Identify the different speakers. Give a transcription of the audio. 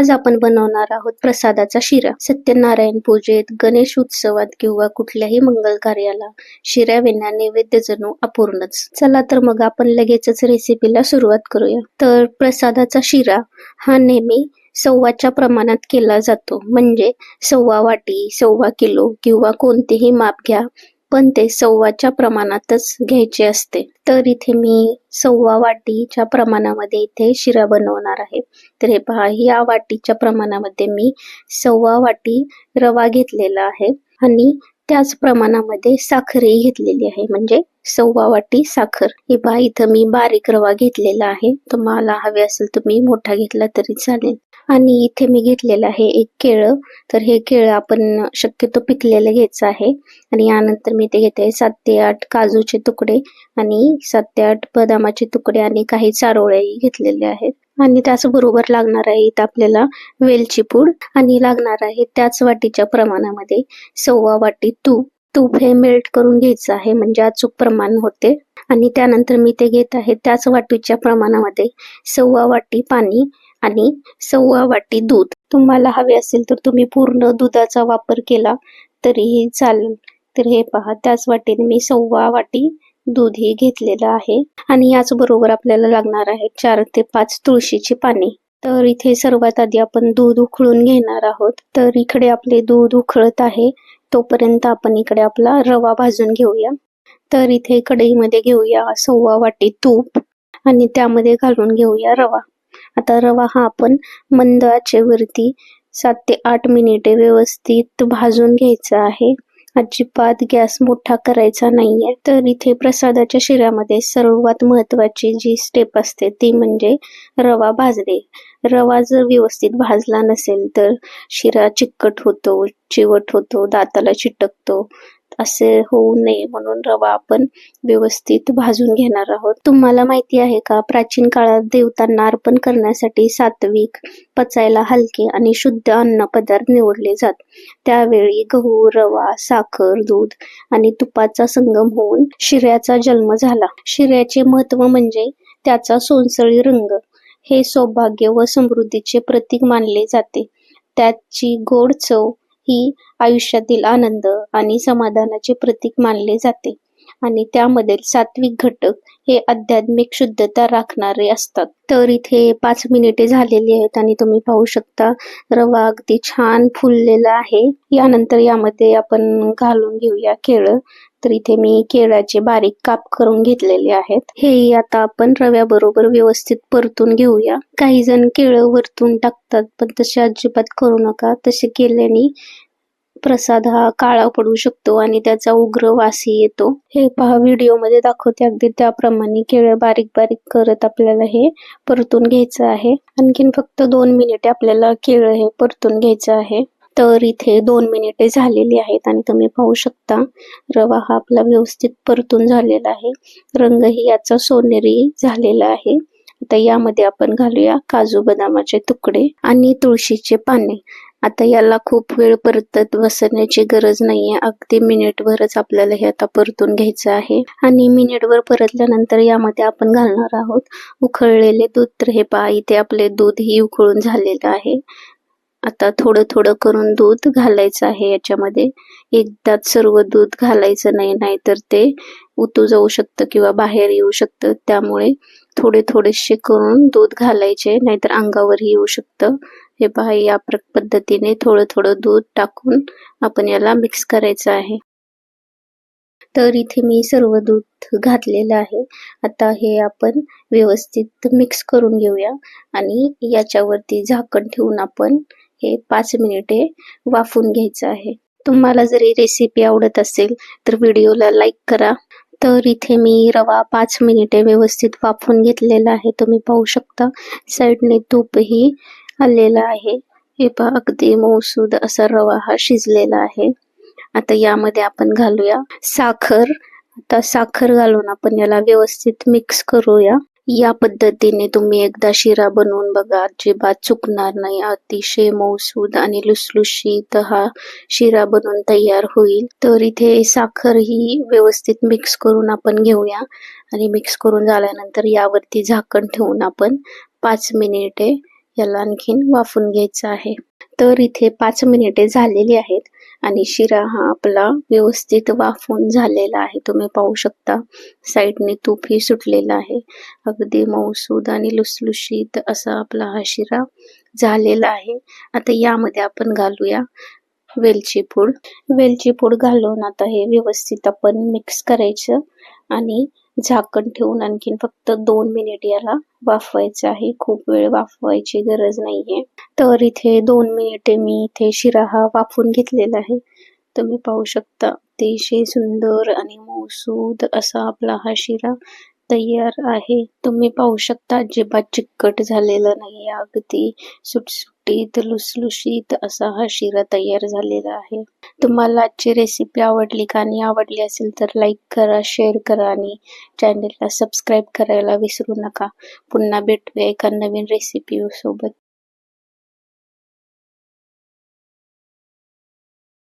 Speaker 1: आज आपण बनवणार आहोत प्रसादाचा शिरा. सत्यनारायण पूजेत गणेश उत्सवात किंवा कुठल्याही मंगल कार्याला शिऱ्याविना नैवेद्य जणू अपूर्णच. चला तर मग आपण लगेचच रेसिपीला सुरुवात करूया. तर प्रसादाचा शिरा हा नेहमी सव्वाच्या प्रमाणात केला जातो. म्हणजे सव्वा वाटी सव्वा किलो किंवा कोणतेही माप घ्या. पण ते सव्वाच्या प्रमाणातच घ्यायचे असते. तर इथे मी सव्वा वाटीच्या प्रमाणामध्ये इथे शिरा बनवणार आहे. तर हे पहा या वाटीच्या प्रमाणामध्ये मी सव्वा वाटी रवा घेतलेला आहे आणि त्याच प्रमाणामध्ये साखरही घेतलेली आहे. म्हणजे सव्वा वाटी साखर. हे पहा इथं मी बारीक रवा घेतलेला आहे. तुम्हाला हवे असेल तुम्ही मोठा घेतला तरी चालेल. आणि इथे मी घेतलेलं आहे एक केळं. तर हे केळं आपण शक्यतो पिकलेलं घ्यायचं आहे. आणि यानंतर मी ते घेते सात ते आठ काजूचे तुकडे आणि सात ते आठ बदामाचे तुकडे आणि काही चारोळ्याही घेतलेले आहेत. आणि त्याचबरोबर लागणार आहे इथं आपल्याला वेलची पूड. आणि लागणार आहे त्याच वाटीच्या प्रमाणामध्ये सव्वा वाटी तूप. तूप हे मेल्ट करून घ्यायचं आहे. म्हणजे अचूक प्रमाण होते. आणि त्यानंतर मी ते घेत आहे. त्याच वाटीच्या प्रमाणामध्ये सव्वा वाटी पाणी आणि सव्वा वाटी दूध. तुम्हाला हवे असेल तर तुम्ही पूर्ण दुधाचा वापर केला तरीही चालेल. तर हे पहा त्याच वाटीने मी सव्वा वाटी दूध हे घेतलेलं आहे. आणि याच बरोबर आपल्याला लागणार आहे चार ते पाच तुळशीची पाने. तर इथे सर्वात आधी आपण दूध उकळून घेणार आहोत. तर इकडे आपले दूध उकळत आहे. तोपर्यंत आपण इकडे आपला रवा भाजून घेऊया. तर इथे कढईमध्ये घेऊया सव्वा वाटी तूप आणि त्यामध्ये घालून घेऊया रवा. आता रवा हा आपण मंद आचेवरती सात ते आठ मिनिटे व्यवस्थित भाजून घ्यायचा आहे. अजिबात गॅस मोठा करायचा नाहीये. तर इथे प्रसादाच्या शिऱ्यामध्ये सर्वात महत्वाची जी स्टेप असते ती म्हणजे रवा भाजणे. रवा जर व्यवस्थित भाजला नसेल तर शिरा चिकट होतो चिवट होतो दाताला चिटकतो. असे होऊ नये म्हणून रवा आपण व्यवस्थित भाजून घेणार आहोत. तुम्हाला माहिती आहे का प्राचीन काळात देवतांना अर्पण करण्यासाठी सात्विक पचायला हलके आणि शुद्ध अन्न पदार्थ निवडले जात. त्यावेळी गहू रवा साखर दूध आणि तुपाचा संगम होऊन शिऱ्याचा जन्म झाला. शिऱ्याचे महत्त्व म्हणजे त्याचा सोनसळी रंग. हे सौभाग्य व समृद्धीचे प्रतीक मानले जाते. त्याची गोड चव ही आयुष्यातील आनंद आणि समाधानाचे प्रतीक मानले जाते. आणि त्यामधील सात्विक घटक हे आध्यात्मिक शुद्धता राखणारे असतात. तर इथे पाच मिनिटे झालेली आहेत आणि तुम्ही पाहू शकता रवा अगदी छान फुललेला आहे. यानंतर यामध्ये आपण घालून घेऊया केळं. तर इथे मी केळाचे बारीक काप करून घेतलेले आहेत. हे आता आपण रव्याबरोबर व्यवस्थित परतून घेऊया. काही जण केळं वरतून टाकतात पण तसे अजिबात करू नका. तसे केल्याने प्रसाद हा काळा पडू शकतो आणि त्याचा उग्र वासही येतो. हे पहा व्हिडिओमध्ये दाखवते अगदी त्याप्रमाणे. केळं बारीक बारीक करत आपल्याला हे परतून घ्यायचं आहे. आणखीन फक्त दोन मिनिटे आपल्याला केळं हे परतून घ्यायचं आहे. तर इथे दोन मिनिटे झालेली आहेत आणि तुम्ही पाहू शकता रवा हा आपला व्यवस्थित परतून झालेला आहे. रंगही याचा सोनेरी झालेला आहे. आता यामध्ये आपण घालूया काजू बदामाचे तुकडे आणि तुळशीचे पाने. आता याला खूप वेळ परतत बसण्याची गरज नाहीये. अगदी मिनिटभरच आपल्याला हे आता परतून घ्यायचं आहे. आणि मिनिटभर परतल्यानंतर यामध्ये आपण घालणार आहोत उखळलेले दूध. तर हे पहा इथे आपले दूध ही उकळून झालेलं आहे. आता थोडं थोडं करून दूध घालायचं आहे याच्यामध्ये. एकदाच सर्व दूध घालायचं नाही नाहीतर ते उतू जाऊ शकतं किंवा बाहेर येऊ शकतं. त्यामुळे थोडे थोडेसे करून दूध घालायचे नाहीतर अंगावरही येऊ शकतं. हे पहा या पद्धतीने थोडं थोडं दूध टाकून आपण याला मिक्स करायचं आहे. तर इथे मी सर्व दूध घातलेलं आहे. आता हे आपण व्यवस्थित मिक्स करून घेऊया आणि याच्यावरती झाकण ठेवून आपण हे पाच मिनिटे वाफून घ्यायचं आहे. तुम्हाला जरी रेसिपी आवडत असेल तर व्हिडिओला लाईक करा. तर इथे मी रवा पाच मिनिटे व्यवस्थित वाफून घेतलेला आहे. तुम्ही पाहू शकता साईडने तूपही आलेला आहे. हे पहा अगदी मौसूद असा रवा हा शिजलेला आहे. आता यामध्ये आपण घालूया साखर. आता साखर घालून आपण याला व्यवस्थित मिक्स करूया. या पद्धतीने तुम्ही एकदा शिरा बनवून बघा. अजिबात चुकणार नाही. अतिशय मौसूद आणि लुसलुशीत हा शिरा बनवून तयार होईल. तर इथे साखर ही व्यवस्थित मिक्स करून आपण घेऊया. आणि मिक्स करून झाल्यानंतर यावरती झाकण ठेवून आपण पाच मिनिटे याला आणखीन वाफून घ्यायचं आहे. तर इथे पाच मिनिटे झालेली आहेत. आणि शिरा हा आपला व्यवस्थित वाफून झालेला आहे. तुम्ही पाहू शकता साईडने तूपही सुटलेला आहे. अगदी मौसूद आणि लुसलुशीत असा आपला हा शिरा झालेला आहे. आता यामध्ये आपण घालूया वेलची पूड. वेलची पूड घालून आता हे व्यवस्थित आपण मिक्स करायचं आणि झाकण ठेवून आणखीन फक्त दोन मिनिट याला वाफवायचं आहे. खूप वेळ वाफवायची गरज नाहीये. तर इथे दोन मिनिटे मी इथे शिरा हा वाफून घेतलेला आहे. तुम्ही पाहू शकता अतिशय सुंदर आणि मौसूद असा आपला हा शिरा तयार आहे. तुम्ही पाहू शकता अजिबात चिकट झालेला नाही अगदी सुटसुटीत लुसलुशीत असा हा शिरा तयार झालेला आहे. तुम्हाला आजची रेसिपी आवडली का आणि आवडली असेल तर लाईक करा शेअर करा आणि चॅनलला सबस्क्राईब करायला विसरू नका. पुन्हा भेटूया एका नवीन रेसिपी सोबत.